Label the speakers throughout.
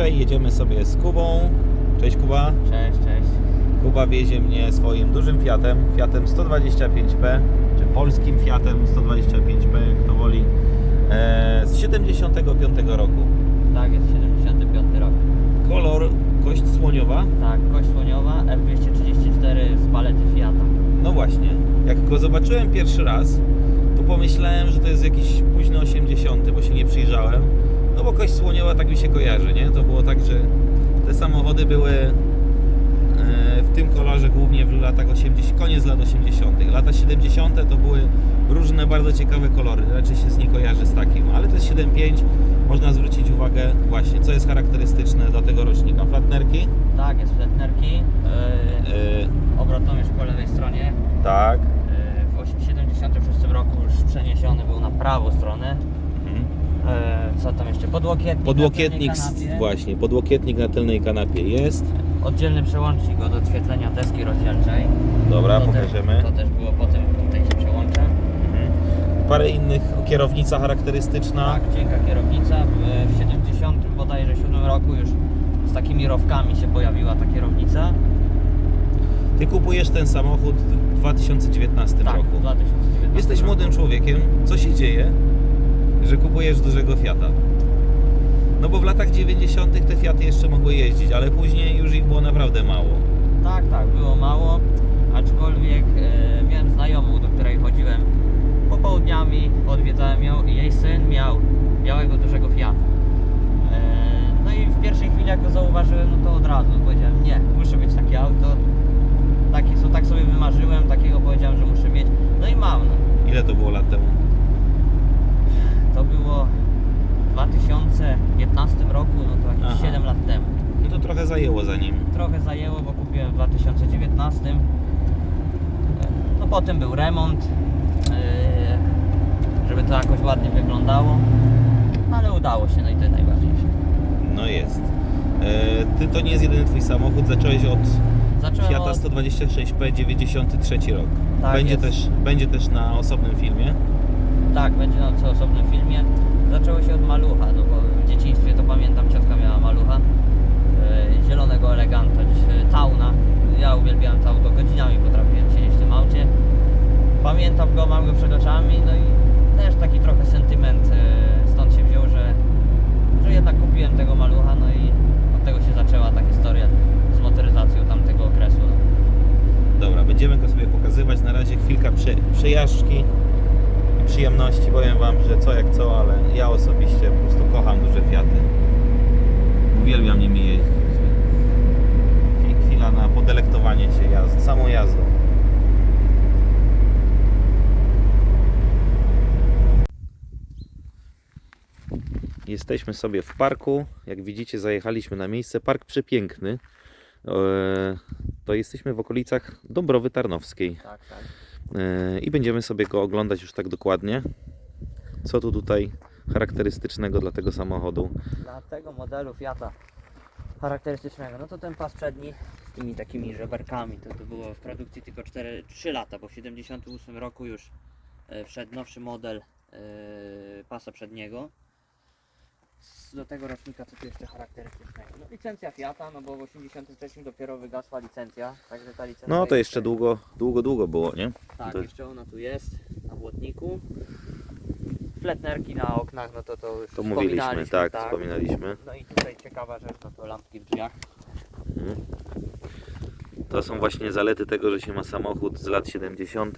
Speaker 1: Dzisiaj jedziemy sobie z Kubą. Cześć Kuba.
Speaker 2: Cześć, cześć.
Speaker 1: Kuba wiezie mnie swoim dużym Fiatem, Fiatem 125P, czy polskim Fiatem 125P, jak to woli, e, z 75 roku.
Speaker 2: Tak, jest 75 rok.
Speaker 1: Kolor kość słoniowa.
Speaker 2: Tak, kość słoniowa F234 z palety Fiata.
Speaker 1: No właśnie, jak go zobaczyłem pierwszy raz, to pomyślałem, że to jest jakiś późny 80, bo się nie przyjrzałem. No bo kość słoniowa tak mi się kojarzy, nie? To było tak, że te samochody były e, w tym kolorze głównie w latach 80, koniec lat 80. Lata 70 to były różne bardzo ciekawe kolory. Raczej się z nie kojarzy z takim, ale to jest 7.5. Można zwrócić uwagę właśnie, co jest charakterystyczne dla tego rocznika. Flatnerki.
Speaker 2: Tak, jest fletnerki. Yy,
Speaker 1: E,
Speaker 2: obrotomierz po lewej stronie.
Speaker 1: tak.
Speaker 2: Yy, w 76 roku już przeniesiony był na prawą stronę.
Speaker 1: Mhm.
Speaker 2: Yy, co tam jeszcze? Podłokietnik.
Speaker 1: Podłokietnik,
Speaker 2: na tylnej kanapie.
Speaker 1: właśnie, podłokietnik na tylnej kanapie jest.
Speaker 2: Oddzielny przełącznik od odświetlenia deski rozdzielczej.
Speaker 1: Dobra,
Speaker 2: to
Speaker 1: pokażemy.
Speaker 2: Też, to też było potem, tutaj się przełącza.
Speaker 1: Mhm. Parę innych, kierownica charakterystyczna.
Speaker 2: Tak, cienka kierownica. W, w 70 bodajże 7 roku już z takimi rowkami się pojawiła ta kierownica.
Speaker 1: Ty kupujesz ten samochód w 2019
Speaker 2: tak,
Speaker 1: roku.
Speaker 2: w 2019
Speaker 1: Jesteś
Speaker 2: roku.
Speaker 1: młodym człowiekiem. Co się dzieje, że kupujesz dużego Fiata? No bo w latach 90. te Fiaty jeszcze mogły jeździć, ale później już ich było naprawdę mało.
Speaker 2: Tak, tak, było mało, aczkolwiek e, miałem znajomą, do której chodziłem popołudniami, odwiedzałem ją i jej syn miał białego dużego Fiata. E, no i w pierwszej chwili jak go zauważyłem, no to od razu powiedziałem, nie, muszę mieć takie auto. Taki, so, tak sobie wymarzyłem, takiego powiedziałem, że muszę mieć. No i mam. No.
Speaker 1: Ile to było lat temu?
Speaker 2: To było w 2015 roku, no to jakieś
Speaker 1: Aha.
Speaker 2: 7 lat temu.
Speaker 1: No to trochę zajęło.
Speaker 2: Trochę zajęło, bo kupiłem w 2019. No potem był remont, yy, żeby to jakoś ładnie wyglądało. Ale udało się, no i to jest najważniejsze.
Speaker 1: No jest. E, ty to nie jest jedyny twój samochód, zacząłeś od
Speaker 2: Zacząłem
Speaker 1: Fiata
Speaker 2: od,
Speaker 1: 126P 93 rok.
Speaker 2: Tak
Speaker 1: będzie,
Speaker 2: jest.
Speaker 1: też, będzie też na osobnym filmie.
Speaker 2: tak, będzie na osobnym filmie. Zaczęło się od malucha, no bo w dzieciństwie to pamiętam, ciotka miała malucha. Yy, zielonego eleganta, yy, tauna. Ja uwielbiałem to auto, godzinami potrafiłem siedzieć w tym aucie. Pamiętam go, mam go przed oczami, no i też taki trochę sentyment yy, stąd się wziął, że, że jednak kupiłem tego malucha, no i od tego się zaczęła ta historia z motoryzacją tamtego okresu. No.
Speaker 1: Dobra, będziemy go sobie prze, przejażdżki i przyjemności. Powiem Wam, że co jak co, ale ja osobiście po prostu kocham duże Fiaty. Uwielbiam nimi jeździć. Chwi- Chwila na podelektowanie się jazd, samą jazdą. Jesteśmy sobie w parku. Jak widzicie, zajechaliśmy na miejsce. Park przepiękny. E, To jesteśmy w okolicach Dąbrowy Tarnowskiej
Speaker 2: Tak, tak.
Speaker 1: E, i będziemy sobie go oglądać już tak dokładnie. Co tu tutaj charakterystycznego dla tego samochodu?
Speaker 2: Dla tego modelu Fiata charakterystycznego, no to ten pas przedni z tymi takimi żeberkami, to, to było w produkcji tylko 4, 3 lata, bo w 78 roku już e, wszedł nowszy model e, pasa przedniego. Do tego rocznika co tu jeszcze charakterystycznego? No licencja Fiata, no bo w 83 dopiero wygasła licencja, także ta licencja
Speaker 1: No to jeszcze długo, długo, długo było, nie?
Speaker 2: Tak,
Speaker 1: to-
Speaker 2: jeszcze ona tu jest, na błotniku. Fletnerki na oknach, no to to już
Speaker 1: To mówiliśmy,
Speaker 2: wspominaliśmy,
Speaker 1: tak, wspominaliśmy.
Speaker 2: no i tutaj ciekawa rzecz, no to lampki w drzwiach.
Speaker 1: Mhm. To są właśnie zalety tego, że się ma samochód z lat 70.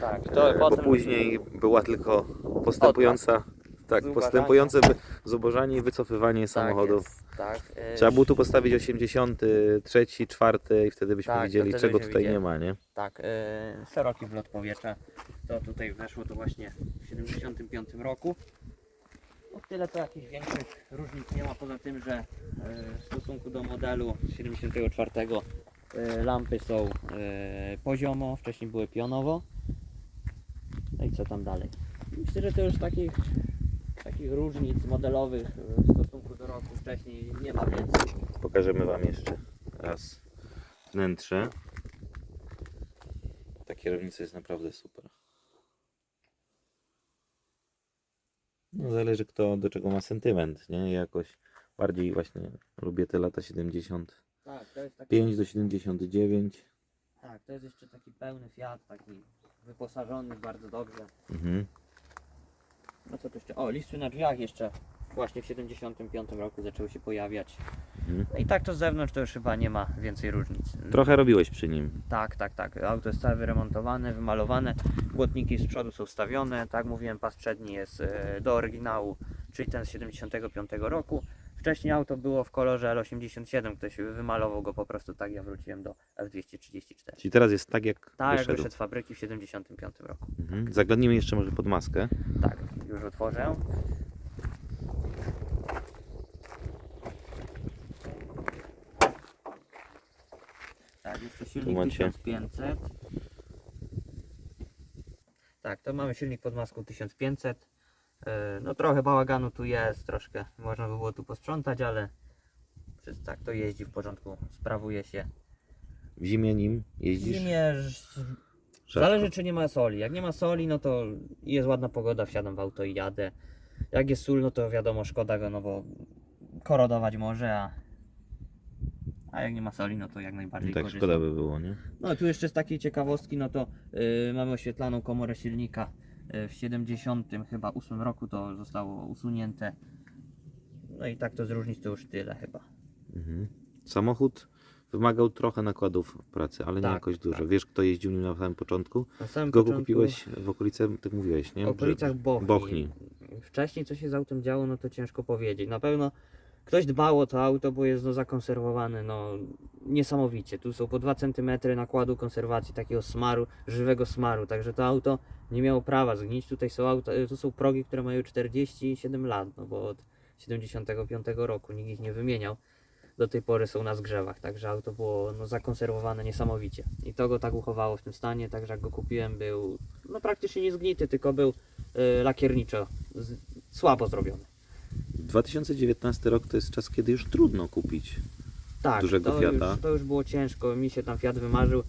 Speaker 2: Tak,
Speaker 1: e, bo później była tylko postępująca, tak, postępujące wy- zubożanie i wycofywanie samochodów.
Speaker 2: Tak, jest, tak. e,
Speaker 1: Trzeba było tu postawić 83, 4 i wtedy byśmy
Speaker 2: Tak,
Speaker 1: widzieli,
Speaker 2: wtedy
Speaker 1: czego
Speaker 2: byśmy
Speaker 1: tutaj
Speaker 2: widzieli.
Speaker 1: nie ma, nie?
Speaker 2: Tak, e, szeroki wlot powietrza. To tutaj weszło to właśnie w 75 roku. No tyle to jakichś większych różnic nie ma, poza tym, że e, w stosunku do modelu z 74 e, lampy są poziomo, wcześniej były pionowo. No i co tam dalej? Myślę, że to już takich, takich różnic modelowych e, w stosunku do roku wcześniej nie ma więcej.
Speaker 1: Pokażemy Wam jeszcze raz wnętrze. Ta kierownica jest naprawdę super. No zależy kto do czego ma sentyment, nie? Jakoś bardziej właśnie lubię te lata 75
Speaker 2: Tak, to jest taki,
Speaker 1: do 79.
Speaker 2: tak, to jest jeszcze taki pełny Fiat, taki wyposażony bardzo dobrze.
Speaker 1: Mhm.
Speaker 2: No co tu jeszcze? O, listy na drzwiach jeszcze właśnie w 75 roku zaczęły się pojawiać.
Speaker 1: Mhm.
Speaker 2: No i tak to z zewnątrz to już chyba nie ma więcej różnic.
Speaker 1: Trochę robiłeś przy nim.
Speaker 2: Tak, tak, tak. Auto jest całe wyremontowane, wymalowane. Błotniki z przodu są wstawione. Tak mówiłem, pas przedni jest e, do oryginału, czyli ten z 75 roku. Wcześniej auto było w kolorze L87, ktoś wymalował go po prostu tak, ja wróciłem do F234.
Speaker 1: Czyli teraz jest tak jak
Speaker 2: Tak, jak
Speaker 1: wyszedł.
Speaker 2: wyszedł z fabryki w 75 roku.
Speaker 1: Mhm. Zaglądnijmy jeszcze może pod maskę.
Speaker 2: Tak, już otworzę. Tak, jest to silnik
Speaker 1: macie.
Speaker 2: 1500. Tak, to mamy silnik pod maską 1500. Yy, No trochę bałaganu tu jest, troszkę można by było tu posprzątać, ale przez tak to jeździ w porządku, sprawuje się.
Speaker 1: W zimie nim
Speaker 2: W
Speaker 1: jeździsz?
Speaker 2: zimie ż-
Speaker 1: Rzadko.
Speaker 2: Zależy czy nie ma soli. Jak nie ma soli, no to jest ładna pogoda, wsiadam w auto i jadę. Jak jest sól, no to wiadomo, szkoda go, no bo korodować może, a, a jak nie ma soli, no to jak najbardziej
Speaker 1: Tak,
Speaker 2: korzystam.
Speaker 1: szkoda by było, nie?
Speaker 2: No tu jeszcze z takiej ciekawostki, no to yy, mamy oświetlaną komorę silnika. Yy, w 70 chyba 8 roku to zostało usunięte. No i tak to z różnic to już tyle chyba.
Speaker 1: Mhm. Samochód wymagał trochę nakładów pracy, ale nie
Speaker 2: Tak,
Speaker 1: jakoś dużo.
Speaker 2: tak.
Speaker 1: Wiesz, kto jeździł nim na samym początku?
Speaker 2: Na samym
Speaker 1: go
Speaker 2: początku-
Speaker 1: kupiłeś w okolice, tak mówiłeś, nie?
Speaker 2: W okolicach Bochni.
Speaker 1: Bochni.
Speaker 2: Wcześniej co się z autem działo, no to ciężko powiedzieć. Na pewno ktoś dbał o to auto, bo jest no, zakonserwowane no, niesamowicie. Tu są po 2 cm nakładu konserwacji takiego smaru, żywego smaru, także to auto nie miało prawa zgnić. Tutaj są auta, tu są progi, które mają 47 lat, no bo od 75 roku nikt ich nie wymieniał. Do tej pory są na zgrzewach, także auto było no, zakonserwowane niesamowicie. I to go tak uchowało w tym stanie, także jak go kupiłem był no, praktycznie nie zgnity, tylko był y, lakierniczo z, słabo zrobiony.
Speaker 1: 2019 rok to jest czas, kiedy już trudno kupić.
Speaker 2: Tak,
Speaker 1: Dużego
Speaker 2: to,
Speaker 1: Fiata.
Speaker 2: Już, to już było ciężko, mi się tam Fiat wymarzył.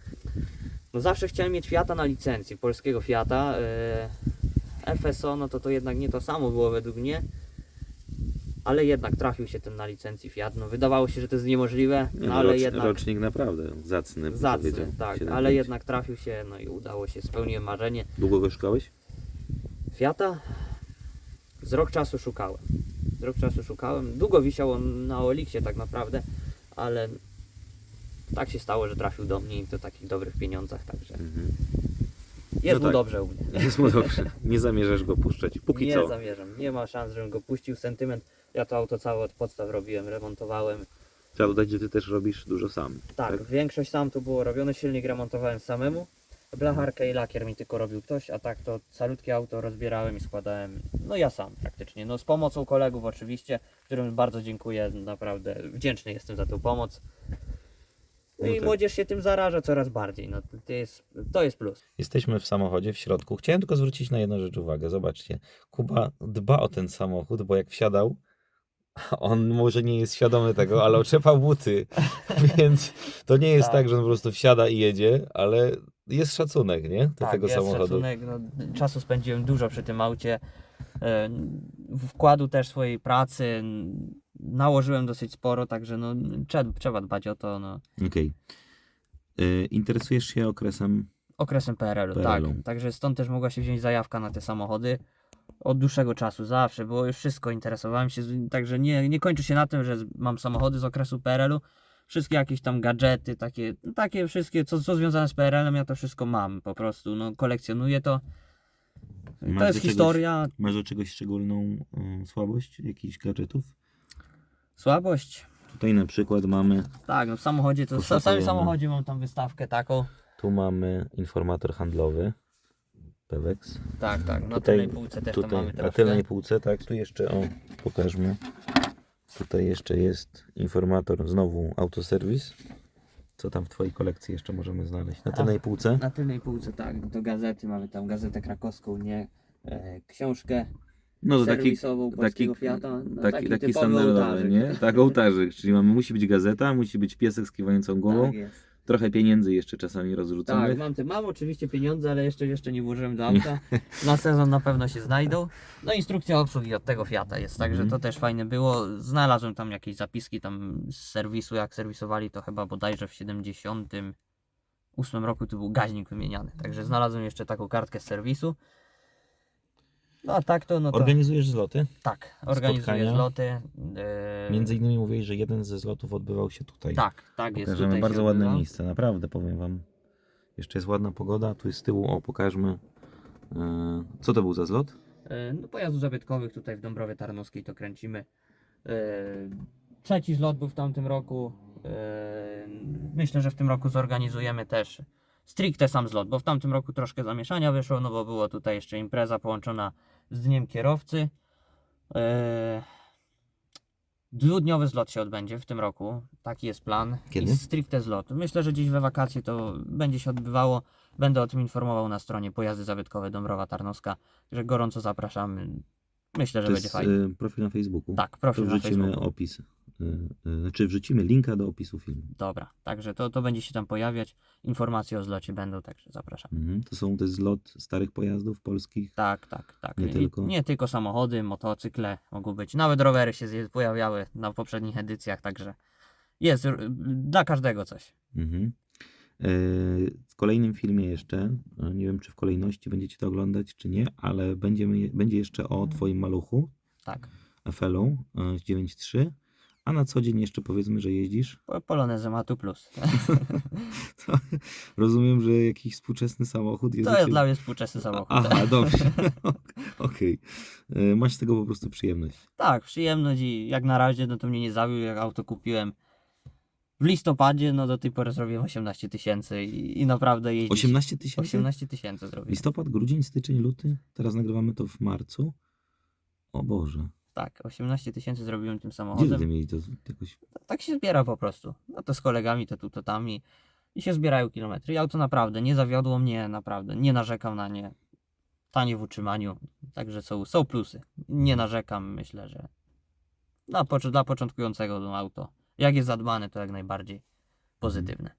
Speaker 2: No zawsze chciałem mieć Fiata na licencji, polskiego Fiata. y, FSO, no to to jednak nie to samo było według mnie. Ale jednak trafił się ten na licencji Fiat. No wydawało się, że to jest niemożliwe,
Speaker 1: Nie,
Speaker 2: no,
Speaker 1: no,
Speaker 2: ale
Speaker 1: rocz,
Speaker 2: jednak
Speaker 1: Rocznik naprawdę zacny.
Speaker 2: zacny, tak,
Speaker 1: 7,5.
Speaker 2: ale jednak trafił się, no i udało się, spełniłem marzenie.
Speaker 1: Długo go szukałeś?
Speaker 2: Fiata z rok czasu szukałem. Z rok czasu szukałem. Długo wisiał on na Oliksie tak naprawdę, ale tak się stało, że trafił do mnie i to takich dobrych pieniądzach, także
Speaker 1: Mhm.
Speaker 2: jest
Speaker 1: No
Speaker 2: mu
Speaker 1: tak.
Speaker 2: dobrze u mnie.
Speaker 1: Jest mu dobrze. Nie zamierzasz go puszczać. Póki
Speaker 2: nie
Speaker 1: co.
Speaker 2: zamierzam, nie ma szans, żebym go puścił. Sentyment, ja to auto całe od podstaw robiłem, remontowałem.
Speaker 1: Trzeba dodać, że ty też robisz dużo sam.
Speaker 2: Tak, większość sam tu było robione, silnik remontowałem samemu. Blacharkę i lakier mi tylko robił ktoś, a tak to calutkie auto rozbierałem i składałem, no ja sam praktycznie, no z pomocą kolegów oczywiście, którym bardzo dziękuję, naprawdę wdzięczny jestem za tą pomoc. No,
Speaker 1: No
Speaker 2: i
Speaker 1: tak.
Speaker 2: młodzież się tym zaraża coraz bardziej, no to jest, to jest plus.
Speaker 1: Jesteśmy w samochodzie, w środku. Chciałem tylko zwrócić na jedną rzecz uwagę. Zobaczcie, Kuba dba o ten samochód, bo jak wsiadał, on może nie jest świadomy tego, ale oczepał buty. Więc to nie jest tak.
Speaker 2: Tak.
Speaker 1: że on po prostu wsiada i jedzie, ale jest szacunek, nie? Do
Speaker 2: tak,
Speaker 1: tego
Speaker 2: jest
Speaker 1: samochodu.
Speaker 2: szacunek, no, czasu spędziłem dużo przy tym aucie, e, wkładu też swojej pracy, nałożyłem dosyć sporo, także no, trzeba, trzeba dbać o to, no.
Speaker 1: Okej. Y, Interesujesz się okresem
Speaker 2: Okresem PRL-u,
Speaker 1: PRL-u.
Speaker 2: tak. Także stąd też mogła się wziąć zajawka na te samochody. Od dłuższego czasu, zawsze, było już wszystko, interesowałem się, także nie, nie kończy się na tym, że mam samochody z okresu PRL-u. Wszystkie jakieś tam gadżety, takie, takie wszystkie, co, co związane z PRL-em, ja to wszystko mam po prostu, no kolekcjonuję to.
Speaker 1: Masz
Speaker 2: to jest
Speaker 1: czegoś-
Speaker 2: historia,
Speaker 1: Masz do czegoś szczególną y, słabość? Jakichś gadżetów?
Speaker 2: słabość.
Speaker 1: Tutaj na przykład mamy,
Speaker 2: Tak, no w samochodzie, to w samym samochodzie mam tam wystawkę taką.
Speaker 1: tu mamy informator handlowy. Pewex.
Speaker 2: Tak, tak, na
Speaker 1: Tutaj-
Speaker 2: tylnej półce też tam
Speaker 1: Tutaj
Speaker 2: mamy
Speaker 1: na tylnej półce, tak, tu jeszcze, o, pokażmy. Tutaj jeszcze jest informator, znowu autoserwis. Co tam w Twojej kolekcji jeszcze możemy znaleźć? Na tylnej półce?
Speaker 2: Na tylnej półce, tak, do gazety mamy tam gazetę krakowską, nie, e, książkę
Speaker 1: No to taki,
Speaker 2: serwisową polskiego Fiata. No,
Speaker 1: taki, taki
Speaker 2: typowy
Speaker 1: standardowy,
Speaker 2: ołtarzyk.
Speaker 1: nie? Tak, ołtarzyk, czyli mamy, musi być gazeta, musi być piesek z kiwającą głową,
Speaker 2: Tak.
Speaker 1: Trochę pieniędzy jeszcze czasami
Speaker 2: Tak,
Speaker 1: rozrzuconych.
Speaker 2: mam, te, mam oczywiście pieniądze, ale jeszcze, jeszcze nie włożyłem do auta. Na sezon na pewno się znajdą. No instrukcja obsługi od tego Fiata jest, także
Speaker 1: Mhm.
Speaker 2: to też fajne było. Znalazłem tam jakieś zapiski tam z serwisu, jak serwisowali to chyba bodajże w 78 roku to był gaźnik wymieniany. Także znalazłem jeszcze taką kartkę z serwisu. No a tak to, no to
Speaker 1: Organizujesz zloty?
Speaker 2: tak, organizuję
Speaker 1: spotkania?
Speaker 2: zloty. e,
Speaker 1: Między innymi mówiłeś, że jeden ze zlotów odbywał się tutaj.
Speaker 2: Tak, tak jest.
Speaker 1: Pokażemy
Speaker 2: tutaj
Speaker 1: bardzo
Speaker 2: się
Speaker 1: ładne
Speaker 2: odbywa.
Speaker 1: miejsce, naprawdę powiem wam. Jeszcze jest ładna pogoda, tu jest z tyłu, o pokażmy. E, Co to był za zlot?
Speaker 2: E, No, pojazdów zabytkowych tutaj w Dąbrowie Tarnowskiej to kręcimy. E, Trzeci zlot był w tamtym roku. E, Myślę, że w tym roku zorganizujemy też stricte sam zlot, bo w tamtym roku troszkę zamieszania wyszło, no bo było tutaj jeszcze impreza połączona z Dniem Kierowcy. E, Dwudniowy zlot się odbędzie w tym roku. Taki jest plan.
Speaker 1: Kiedy?
Speaker 2: I stricte zlot. Myślę, że gdzieś we wakacje to będzie się odbywało. Będę o tym informował na stronie Pojazdy Zabytkowe Dąbrowa Tarnowska. Także gorąco zapraszamy. Myślę, że
Speaker 1: To
Speaker 2: będzie
Speaker 1: jest
Speaker 2: fajnie.
Speaker 1: e, profil na Facebooku.
Speaker 2: Tak,
Speaker 1: To
Speaker 2: profil na
Speaker 1: wrzucimy
Speaker 2: Facebooku.
Speaker 1: opis. E, e, Znaczy wrzucimy linka do opisu filmu.
Speaker 2: Dobra, także to, to będzie się tam pojawiać. Informacje o zlocie będą, także zapraszam.
Speaker 1: Mhm. To są jest zlot starych pojazdów polskich.
Speaker 2: Tak, tak, tak.
Speaker 1: Nie
Speaker 2: I-
Speaker 1: tylko?
Speaker 2: nie tylko samochody, motocykle mogą być. Nawet rowery się pojawiały na poprzednich edycjach, także jest dla każdego coś.
Speaker 1: Mhm. E, W kolejnym filmie jeszcze, e, nie wiem czy w kolejności będziecie to oglądać, czy nie, ale będziemy, będzie jeszcze o Twoim maluchu,
Speaker 2: Tak.
Speaker 1: FL-u e, z 9.3, a na co dzień jeszcze powiedzmy, że jeździsz.
Speaker 2: Po- Polonezę Matu Plus.
Speaker 1: To, rozumiem, że jakiś współczesny samochód jest
Speaker 2: To jest dla mnie współczesny samochód.
Speaker 1: Aha, dobrze. Okej. E, Masz z tego po prostu przyjemność.
Speaker 2: Tak, przyjemność i jak na razie no to mnie nie zawiódł, jak auto kupiłem w listopadzie, no do tej pory zrobiłem 18 tysięcy i, i naprawdę jeździć...
Speaker 1: 18 tysięcy?
Speaker 2: 18 tysięcy zrobiłem.
Speaker 1: Listopad, grudzień, styczeń, luty. Teraz nagrywamy to w marcu. O Boże.
Speaker 2: Tak, 18 tysięcy zrobiłem tym
Speaker 1: Gdzie
Speaker 2: wy
Speaker 1: samochodem. mieli to jakoś...
Speaker 2: No, tak się zbiera po prostu. No to z kolegami, to tu, to tam i, i się zbierają kilometry. I auto naprawdę nie zawiodło mnie, naprawdę. Nie narzekam na nie. Tanie w utrzymaniu. Także są, są plusy. Nie narzekam, myślę, że dla, dla początkującego to auto. Jak jest zadbane, to jak najbardziej mhm. pozytywne.